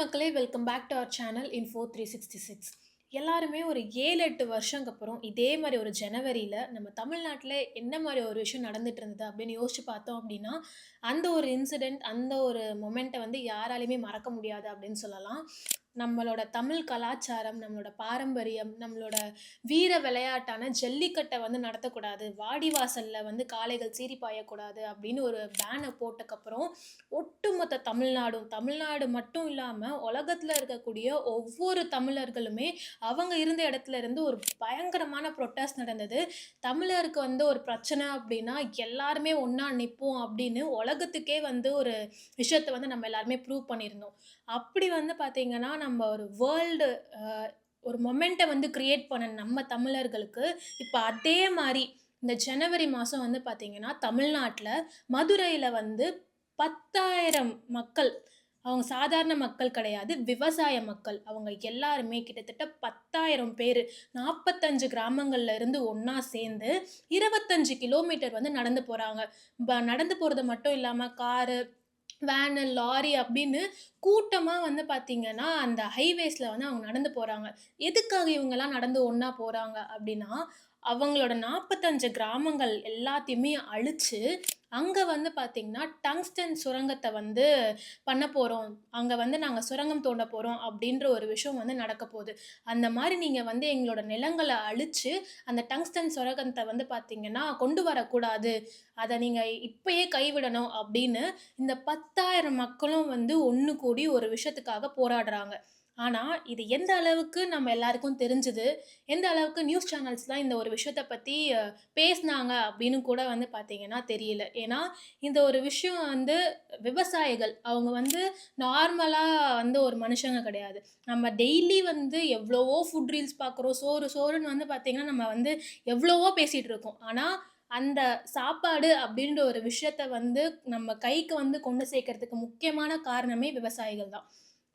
மக்களே welcome back to our channel four three sixty six எல்லாருமே ஒரு ஏழு எட்டு வருஷங்க அப்புறம் இதே மாதிரி ஒரு ஜனவரியில் நம்ம தமிழ்நாட்டில் என்ன மாதிரி ஒரு விஷயம் நடந்துட்டு இருந்தது அப்படின்னு யோசிச்சு பார்த்தோம் அப்படின்னா அந்த ஒரு இன்சிடெண்ட் அந்த ஒரு மொமெண்ட்டை வந்து யாராலையுமே மறக்க முடியாது அப்படின்னு சொல்லலாம். நம்மளோட தமிழ் கலாச்சாரம் நம்மளோட பாரம்பரியம் நம்மளோட வீர விளையாட்டான ஜல்லிக்கட்டை வந்து நடத்தக்கூடாது. வாடிவாசலில் வந்து காளைகள் சீறி பாயக்கூடாது அப்படின்னு ஒரு பேனை போட்டக்கப்புறம் ஒட்டுமொத்த தமிழ்நாடும் தமிழ்நாடு மட்டும் இல்லாமல் உலகத்தில் இருக்கக்கூடிய ஒவ்வொரு தமிழர்களுமே அவங்க இருந்த இடத்துல இருந்து ஒரு பயங்கரமான ப்ரொட்டஸ்ட் நடந்தது. தமிழருக்கு வந்து ஒரு பிரச்சனை அப்படின்னா எல்லாருமே ஒன்றா நிற்போம் அப்படின்னு உலகத்துக்கே வந்து ஒரு விஷயத்தை வந்து நம்ம எல்லாருமே ப்ரூவ் பண்ணியிருந்தோம். அப்படி வந்து பார்த்தீங்கன்னா நம்ம நம்ம ஒரு வேர்ல்டு ஒரு மொமெண்ட்டை வந்து க்ரியேட் பண்ண நம்ம தமிழர்களுக்கு இப்போ அதே மாதிரி இந்த ஜனவரி மாதம் வந்து பார்த்தீங்கன்னா தமிழ்நாட்டில் மதுரையில் வந்து பத்தாயிரம் மக்கள் அவங்க சாதாரண மக்கள் கிடையாது விவசாய மக்கள். அவங்க எல்லாருமே கிட்டத்தட்ட பத்தாயிரம் பேர் நாற்பத்தஞ்சு கிராமங்கள்ல இருந்து ஒன்றா சேர்ந்து இருபத்தஞ்சு கிலோமீட்டர் வந்து நடந்து போகிறாங்க நடந்து போகிறது மட்டும் இல்லாமல் காரு வேனு லாரி அப்படின்னு கூட்டமாக வந்து பார்த்திங்கன்னா அந்த ஹைவேஸில் வந்து அவங்க நடந்து போகிறாங்க எதுக்காக இவங்கெல்லாம் நடந்து ஒன்றா போகிறாங்க அப்படின்னா அவங்களோட நாற்பத்தஞ்சு கிராமங்கள் எல்லாத்தையுமே அழித்து அங்கே வந்து பார்த்திங்கன்னா டங்ஸ்டன் சுரங்கத்தை வந்து பண்ண போகிறோம் அங்கே வந்து நாங்கள் சுரங்கம் தோண்ட போகிறோம் அப்படின்ற ஒரு விஷயம் வந்து நடக்க போகுது. அந்த மாதிரி நீங்கள் வந்து எங்களோட நிலங்களை அழித்து அந்த டங்ஸ்டன் சுரங்கத்தை வந்து பார்த்திங்கன்னா கொண்டு வரக்கூடாது. அதை நீங்கள் இப்பயே கைவிடணும் அப்படின்னு இந்த பத்தாயிரம் மக்களும் வந்து ஒன்று கூடி ஒரு விஷயத்துக்காக போராடுறாங்க. ஆனால் இது எந்த அளவுக்கு நம்ம எல்லாருக்கும் தெரிஞ்சுது? எந்த அளவுக்கு நியூஸ் சேனல்ஸ்லாம் இந்த ஒரு விஷயத்தை பற்றி பேசினாங்க அப்படின்னு கூட வந்து பார்த்தீங்கன்னா தெரியல. ஏன்னா இந்த ஒரு விஷயம் வந்து விவசாயிகள் அவங்க வந்து நார்மலாக வந்து ஒரு மனுஷங்க கிடையாது. நம்ம டெய்லி வந்து எவ்வளவோ ஃபுட் ரீல்ஸ் பார்க்குறோம் சோறு சோறுன்னு வந்து பார்த்திங்கன்னா நம்ம வந்து எவ்வளவோ பேசிகிட்டு இருக்கோம். ஆனால் அந்த சாப்பாடு அப்படின்ற ஒரு விஷயத்த வந்து நம்ம கைக்கு வந்து கொண்டு சேர்க்கறதுக்கு முக்கியமான காரணமே விவசாயிகள் தான்.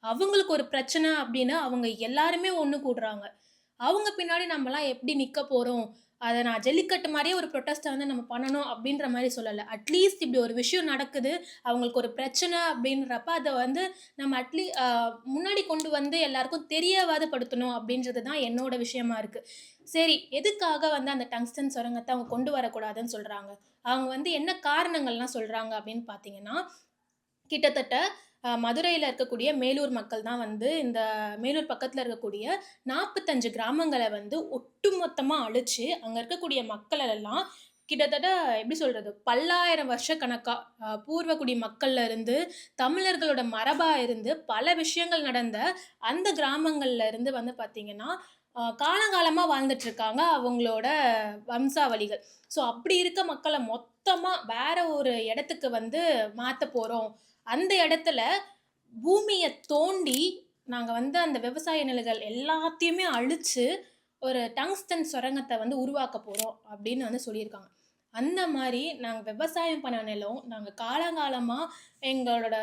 அவங்களுக்கு ஒரு பிரச்சனை அப்படின்னா அவங்க எல்லாருமே ஒன்று கூடுறாங்க. அவங்க பின்னாடி நம்மலாம் எப்படி நிற்க போகிறோம் அதை நான் ஜல்லிக்கட்டு மாதிரியே ஒரு ப்ரொட்டஸ்ட்டை வந்து நம்ம பண்ணணும் அப்படின்ற மாதிரி சொல்லலை. அட்லீஸ்ட் இப்படி ஒரு விஷயம் நடக்குது. அவங்களுக்கு ஒரு பிரச்சனை அப்படின்றப்ப அதை வந்து நம்ம அட்லீ முன்னாடி கொண்டு வந்து எல்லாருக்கும் தெரியவாது படுத்தணும் அப்படின்றது தான் என்னோட விஷயமா இருக்குது சரி எதுக்காக வந்து அந்த டங்ஸ்டன் சுரங்கத்தை அவங்க கொண்டு வரக்கூடாதுன்னு சொல்கிறாங்க அவங்க வந்து என்ன காரணங்கள்லாம் சொல்கிறாங்க அப்படின்னு பார்த்தீங்கன்னா கிட்டத்தட்ட மதுரையில் இருக்கக்கூடிய மேலூர் மக்கள் தான் வந்து இந்த மேலூர் பக்கத்தில் இருக்கக்கூடிய நாற்பத்தஞ்சு கிராமங்களை வந்து ஒட்டுமொத்தமாக அழித்து அங்கே இருக்கக்கூடிய மக்களெல்லாம் கிட்டத்தட்ட எப்படி சொல்கிறது பல்லாயிரம் வருஷ கணக்காக பூர்வக்குடி மக்கள்ல இருந்து தமிழர்களோட மரபாக இருந்து பல விஷயங்கள் நடந்த அந்த கிராமங்கள்ல இருந்து வந்து பார்த்திங்கன்னா காலங்காலமாக வாழ்ந்துட்டுருக்காங்க அவங்களோட வம்சாவளிகள். ஸோ அப்படி இருக்க மக்களை மொத்தமாக வேற ஒரு இடத்துக்கு வந்து மாற்ற போகிறோம் அந்த இடத்துல பூமியை தோண்டி நாங்கள் வந்து அந்த விவசாய நிலங்கள் எல்லாத்தையுமே அழித்து ஒரு டங்ஸ்டன் சுரங்கத்தை வந்து உருவாக்க போகிறோம் அப்படின்னு வந்து சொல்லியிருக்காங்க. அந்த மாதிரி நாங்கள் விவசாயம் பண்ண நிலம் நாங்கள் காலங்காலமாக எங்களோட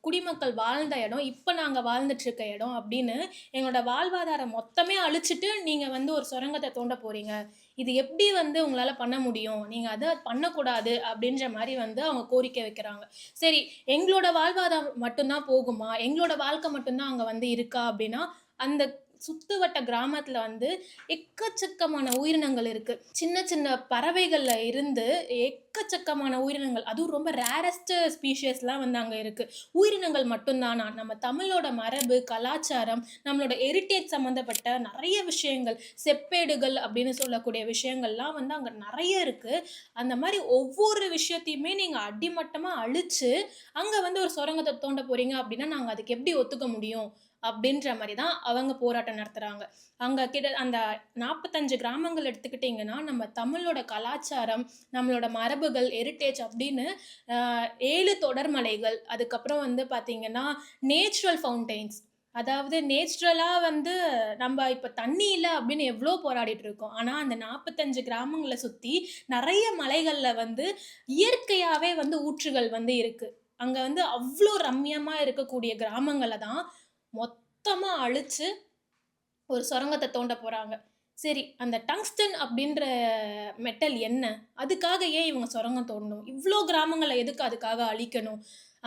குடிமக்கள் வாழ்ந்த இடம் இப்போ நாங்கள் வாழ்ந்துட்டுருக்க இடம் அப்படின்னு எங்களோட வாழ்வாதாரம் மொத்தமே அழிச்சிட்டு நீங்கள் வந்து ஒரு சுரங்கத்தை தோண்ட போகிறீங்க இது எப்படி வந்து உங்களால் பண்ண முடியும்? நீங்கள் அதை பண்ணக்கூடாது அப்படின்ற மாதிரி வந்து அவங்க கோரிக்கை வைக்கிறாங்க. சரி எங்களோட வாழ்வாதாரம் மட்டும்தான் போகுமா? எங்களோட வாழ்க்கை மட்டும்தான் அங்கே வந்து இருக்கா அப்படின்னா அந்த சுத்துவட்ட கிராமத்தில் வந்து எக்கச்சக்கமான உயிரினங்கள் இருக்குது சின்ன சின்ன பறவைகளில் இருந்து எக்கச்சக்கமான உயிரினங்கள் அதுவும் ரொம்ப ரேரஸ்ட் ஸ்பீஷியஸ்லாம் வந்து அங்கே இருக்குது உயிரினங்கள் மட்டும்தானா? நம்ம தமிழோட மரபு கலாச்சாரம் நம்மளோட ஹெரிட்டேஜ் சம்மந்தப்பட்ட நிறைய விஷயங்கள் செப்பேடுகள் அப்படின்னு சொல்லக்கூடிய விஷயங்கள்லாம் வந்து அங்கே நிறைய இருக்குது அந்த மாதிரி ஒவ்வொரு விஷயத்தையுமே நீங்கள் அடிமட்டமாக அழித்து அங்கே வந்து ஒரு சுரங்கத்தை தோண்ட போகிறீங்க அப்படின்னா நாங்கள் அதுக்கு எப்படி ஒத்துக்க முடியும்? அப்படின்ற மாதிரி தான் அவங்க போராட்டம் நடத்துகிறாங்க அங்கே கிட்ட அந்த நாற்பத்தஞ்சு கிராமங்கள் எடுத்துக்கிட்டிங்கன்னா நம்ம தமிழோட கலாச்சாரம் நம்மளோட மரபுகள் ஹெரிட்டேஜ் அப்படின்னு ஏழு தொடர்மலைகள் அதுக்கப்புறம் வந்து பார்த்திங்கன்னா நேச்சுரல் ஃபவுண்டெயின்ஸ் அதாவது நேச்சுரலாக வந்து நம்ம இப்போ தண்ணி இல்லை அப்படின்னு எவ்வளோ போராடிட்டு இருக்கோம். ஆனால் அந்த நாற்பத்தஞ்சு கிராமங்களை சுற்றி நிறைய மலைகளில் வந்து இயற்கையாகவே வந்து ஊற்றுகள் வந்து இருக்குது அங்கே வந்து அவ்வளோ ரம்யமாக இருக்கக்கூடிய கிராமங்களை தான் மொத்தமாக அழித்து ஒரு சுரங்கத்தை தோண்ட போகிறாங்க சரி அந்த டங்ஸ்டன் அப்படின்ற மெட்டல் என்ன? அதுக்காக ஏன் இவங்க சுரங்கம் தோண்டணும்? இவ்வளோ கிராமங்களை எதுக்கு அதுக்காக அழிக்கணும்?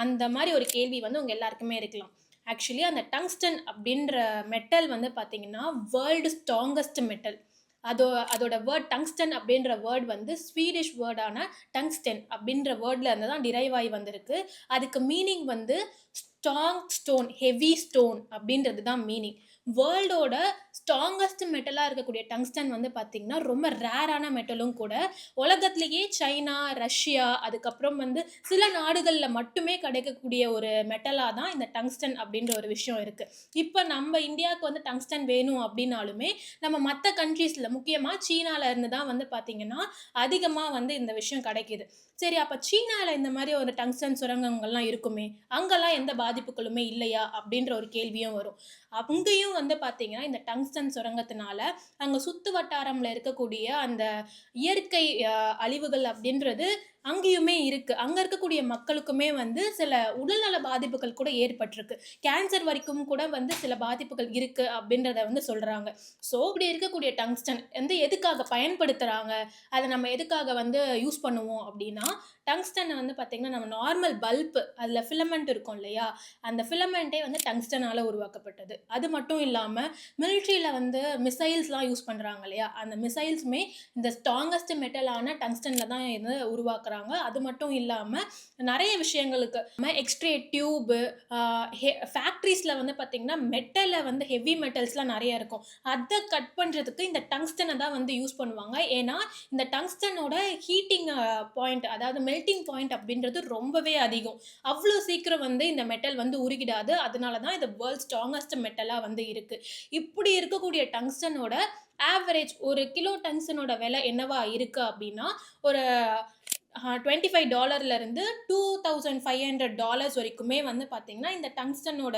அந்த மாதிரி ஒரு கேள்வி வந்து உங்கள் எல்லாருக்குமே இருக்கலாம். ஆக்சுவலி அந்த டங்ஸ்டன் அப்படின்ற மெட்டல் வந்து பார்த்தீங்கன்னா வேர்ல்டு ஸ்ட்ராங்கஸ்ட் மெட்டல் அதோ அதோட வேர்ட் டங்ஸ்டன் அப்படின்ற வேர்ட் வந்து ஸ்வீடிஷ் வேர்டான டங்ஸ்டன் அப்படின்ற வேர்டில் இருந்து தான் டிரைவ் ஆகி வந்திருக்கு. அதுக்கு மீனிங் வந்து ஸ்ட்ராங் ஸ்டோன் ஹெவி ஸ்டோன் அப்படின்றது தான் மீனிங் வேர்ல்டோட ஸ்ட்ராங்கஸ்ட் மெட்டலாக இருக்கக்கூடிய டங்ஸ்டன் வந்து பார்த்திங்கன்னா ரொம்ப ரேரான மெட்டலும் கூட உலகத்துலேயே சைனா ரஷ்யா அதுக்கப்புறம் வந்து சில நாடுகளில் மட்டுமே கிடைக்கக்கூடிய ஒரு மெட்டலாக தான் இந்த டங்ஸ்டன் அப்படின்ற ஒரு விஷயம் இருக்குது இப்போ நம்ம இந்தியாவுக்கு வந்து டங்ஸ்டன் வேணும் அப்படின்னாலுமே நம்ம மற்ற கண்ட்ரீஸில் முக்கியமாக சீனாவில் இருந்து தான் வந்து பார்த்திங்கன்னா அதிகமாக வந்து இந்த விஷயம் கிடைக்கிது. சரி அப்போ சீனாவில் இந்த மாதிரி ஒரு டங்ஸ்டன் சுரங்கங்கள்லாம் இருக்குமே அங்கெல்லாம் எந்த பாதிப்புகளுமே இல்லையா அப்படின்ற ஒரு கேள்வியும் வரும். அங்கேயும் வந்து பார்த்தீங்கன்னா இந்த டங்ஸ்டன் சுரங்கத்தினால அங்கே சுற்று வட்டாரம்ல இருக்கக்கூடிய அந்த இயற்கை அழிவுகள் அப்படின்றது அங்கேயுமே இருக்குது அங்கே இருக்கக்கூடிய மக்களுக்குமே வந்து சில உடல்நல பாதிப்புகள் கூட ஏற்பட்டிருக்கு. கேன்சர் வரைக்கும் கூட வந்து சில பாதிப்புகள் இருக்குது அப்படின்றத வந்து சொல்கிறாங்க ஸோ இப்படி இருக்கக்கூடிய டங்ஸ்டன் வந்து எதுக்காக பயன்படுத்துகிறாங்க அதை நம்ம எதுக்காக வந்து யூஸ் பண்ணுவோம் அப்படின்னா டங்ஸ்டனை வந்து பார்த்திங்கன்னா நம்ம நார்மல் பல்ப் அதில் ஃபிலமெண்ட் இருக்கும் இல்லையா? அந்த ஃபிலமெண்ட்டே வந்து டங்ஸ்டனால் உருவாக்கப்பட்டது. அது மட்டும் இல்லாமல் மிலிட்ரியில் வந்து மிசைல்ஸ்லாம் யூஸ் பண்ணுறாங்க இல்லையா? அந்த மிசைல்ஸுமே இந்த ஸ்ட்ராங்கஸ்ட் மெட்டலான டங்ஸ்டனில் தான் இது உருவாக்குறாங்க. அது மட்டும் இல்லாமல் நிறைய விஷயங்களுக்கு எக்ஸ்ட்ரே டியூபு ஃபேக்ட்ரிஸில் வந்து பார்த்திங்கன்னா மெட்டலில் வந்து ஹெவி மெட்டல்ஸ்லாம் நிறைய இருக்கும். அதை கட் பண்ணுறதுக்கு இந்த டங்ஸ்டனை தான் வந்து யூஸ் பண்ணுவாங்க. ஏன்னா இந்த டங்ஸ்டனோட ஹீட்டிங் பாயிண்ட் அதாவது மெல்டிங் பாயிண்ட் அப்படின்றது ரொம்பவே அதிகம். அவ்வளோ சீக்கிரம் வந்து இந்த மெட்டல் வந்து உருகிடாது. அதனால தான் இந்த வேர்ல்ட் ஸ்ட்ராங்கஸ்ட் மெட்டலாக வந்து இருக்குது இப்படி இருக்கக்கூடிய டங்ஸ்டனோட ஆவரேஜ் ஒரு கிலோ டங்ஸ்டனோட விலை என்னவா இருக்குது அப்படின்னா ஒரு twenty five டாலர்லேருந்து two thousand five hundred dollars வரைக்குமே வந்து பார்த்திங்கன்னா இந்த டங்ஸ்டனோட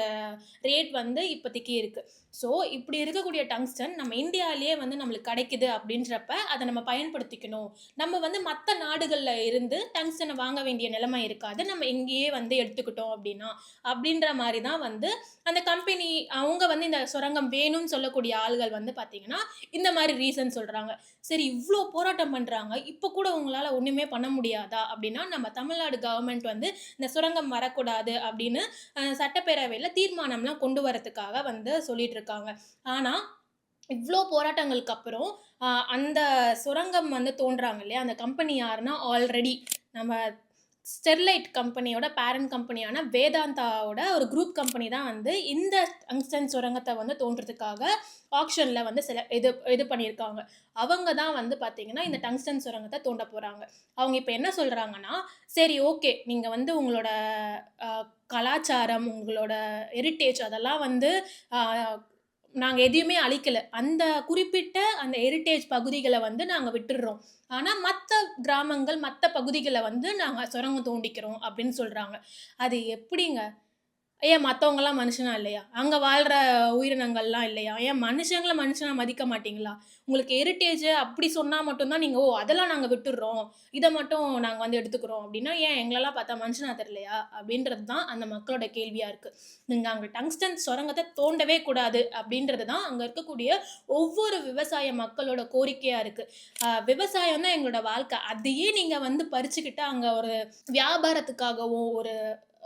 ரேட் வந்து இப்போதைக்கு இருக்குது ஸோ இப்படி இருக்கக்கூடிய டங்ஸ்டன் நம்ம இந்தியாவிலேயே வந்து நம்மளுக்கு கிடைக்குது அப்படின்றப்ப அதை நம்ம பயன்படுத்திக்கணும். நம்ம வந்து மற்ற நாடுகளில் இருந்து டங்ஸ்டனை வாங்க வேண்டிய நிலைமை இருக்காது. நம்ம இங்கேயே வந்து எடுத்துக்கிட்டோம் அப்படின்னா அப்படின்ற மாதிரி தான் வந்து அந்த கம்பெனி அவங்க வந்து இந்த சுரங்கம் வேணும்னு சொல்லக்கூடிய ஆள்கள் வந்து பார்த்திங்கன்னா இந்த மாதிரி ரீசன் சொல்கிறாங்க சரி இவ்வளோ போராட்டம் பண்ணுறாங்க இப்போ கூட உங்களால் ஒன்றுமே பண்ண முடியாதா? அப்படின்னா நம்ம தமிழ்நாடு கவர்மெண்ட் வந்து இந்த சுரங்கம் வரக்கூடாது அப்படின்னு சட்டப்பேரவையில் தீர்மானம்லாம் கொண்டு வரதுக்காக வந்து சொல்லிட்டு இருக்காங்க ஆனால் இவ்வளோ போராட்டங்களுக்கு அப்புறம் அந்த சுரங்கம் வந்து தோன்றாங்க இல்லையா? அந்த கம்பெனி யாருன்னா ஆல்ரெடி நம்ம ஸ்டெர்லைட் கம்பெனியோட பேரண்ட் கம்பெனியான வேதாந்தாவோட ஒரு குரூப் கம்பெனி தான் வந்து இந்த டங்ஸ்டன் சுரங்கத்தை வந்து தோன்றதுக்காக ஆக்ஷனில் வந்து சில இது இது பண்ணியிருக்காங்க. அவங்க தான் வந்து பார்த்திங்கன்னா இந்த டங்ஸ்டன் சுரங்கத்தை தோண்ட போகிறாங்க அவங்க இப்போ என்ன சொல்கிறாங்கன்னா சரி ஓகே நீங்கள் வந்து உங்களோட கலாச்சாரம் உங்களோட ஹெரிட்டேஜ் அதெல்லாம் வந்து நாங்கள் எதையுமே அழிக்கலை. அந்த குறிப்பிட்ட அந்த ஹெரிட்டேஜ் பகுதிகளை வந்து நாங்கள் விட்டுடுறோம். ஆனால் மற்ற கிராமங்கள் மற்ற பகுதிகளை வந்து நாங்கள் சுரங்கம் தோண்டிக்கிறோம் அப்படின்னு சொல்கிறாங்க அது எப்படிங்க? ஏன் மற்றவங்களாம் மனுஷனா இல்லையா? அங்கே வாழ்கிற உயிரினங்கள்லாம் இல்லையா? ஏன் மனுஷங்களை மனுஷனாக மதிக்க மாட்டிங்களா? உங்களுக்கு ஹெரிட்டேஜ் அப்படி சொன்னால் மட்டும்தான் நீங்கள் ஓ அதெல்லாம் நாங்கள் விட்டுடுறோம். இதை மட்டும் நாங்கள் வந்து எடுத்துக்கிறோம். அப்படின்னா ஏன் எங்களெல்லாம் பார்த்தா மனுஷனாக தெரியலையா? அப்படின்றது தான் அந்த மக்களோட கேள்வியாக இருக்குது நீங்கள் அங்கே டங்ஸ்டன் சுரங்கத்தை தோண்டவே கூடாது அப்படின்றது தான் அங்கே இருக்கக்கூடிய ஒவ்வொரு விவசாய மக்களோட கோரிக்கையாக இருக்குது விவசாயம் தான் எங்களோட வாழ்க்கை. அதையே நீங்கள் வந்து பறிச்சுக்கிட்டு அங்கே ஒரு வியாபாரத்துக்காகவும் ஒரு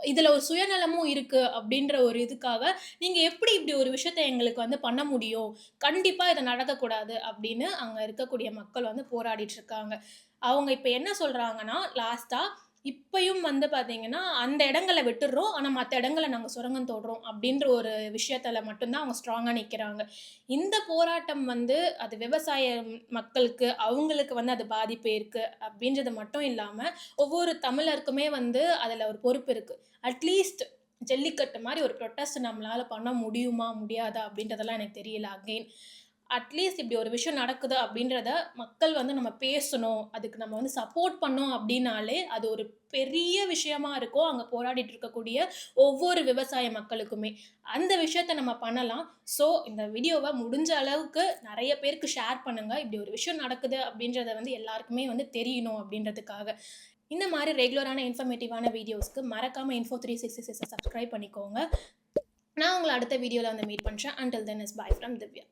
இதில் ஒரு சுயநலமும் இருக்குது அப்படின்ற ஒரு இதுக்காக நீங்கள் எப்படி இப்படி ஒரு விஷயத்த எங்களுக்கு வந்து பண்ண முடியும்? கண்டிப்பாக இதை நடக்கக்கூடாது அப்படின்னு அங்கே இருக்கக்கூடிய மக்கள் வந்து போராடிட்டுருக்காங்க அவங்க இப்போ என்ன சொல்கிறாங்கன்னா லாஸ்ட்டாக இப்பயும் வந்து பார்த்தீங்கன்னா அந்த இடங்களை விட்டுடுறோம் ஆனால் மற்ற இடங்களை நாங்கள் சுரங்கம் தோடுறோம் அப்படின்ற ஒரு விஷயத்தில் மட்டும்தான் அவங்க ஸ்ட்ராங்காக நிற்கிறாங்க இந்த போராட்டம் வந்து அது விவசாய மக்களுக்கு அவங்களுக்கு வந்து அது பாதிப்பு இருக்குது அப்படின்றது மட்டும் இல்லாமல் ஒவ்வொரு தமிழருக்குமே வந்து அதில் ஒரு பொறுப்பு இருக்குது அட்லீஸ்ட் ஜல்லிக்கட்டு மாதிரி ஒரு ப்ரொட்டஸ்ட் நம்மளால் பண்ண முடியுமா முடியாதா அப்படின்றதெல்லாம் எனக்கு தெரியல அகெயின் அட்லீஸ்ட் இப்படி ஒரு விஷயம் நடக்குது அப்படின்றத மக்கள் வந்து நம்ம பேசணும். அதுக்கு நம்ம வந்து சப்போர்ட் பண்ணோம் அப்படின்னாலே அது ஒரு பெரிய விஷயமா இருக்கும் அங்கே போராடிட்டு இருக்கக்கூடிய ஒவ்வொரு விவசாய மக்களுக்குமே. அந்த விஷயத்த நம்ம பண்ணலாம். ஸோ இந்த வீடியோவை முடிஞ்ச அளவுக்கு நிறைய பேருக்கு ஷேர் பண்ணுங்கள் இப்படி ஒரு விஷயம் நடக்குது அப்படின்றத வந்து எல்லாருக்குமே வந்து தெரியணும் அப்படின்றதுக்காக. இந்த மாதிரி ரெகுலரான இன்ஃபர்மேட்டிவான வீடியோஸ்க்கு மறக்காமல் இன்ஃபோ த்ரீ சிக்ஸ்டி சிக்ஸை சப்ஸ்கிரைப் பண்ணிக்கோங்க. நான் உங்களை அடுத்த வீடியோவில் வந்து மீட் பண்ணுறேன் until then is bye from Divya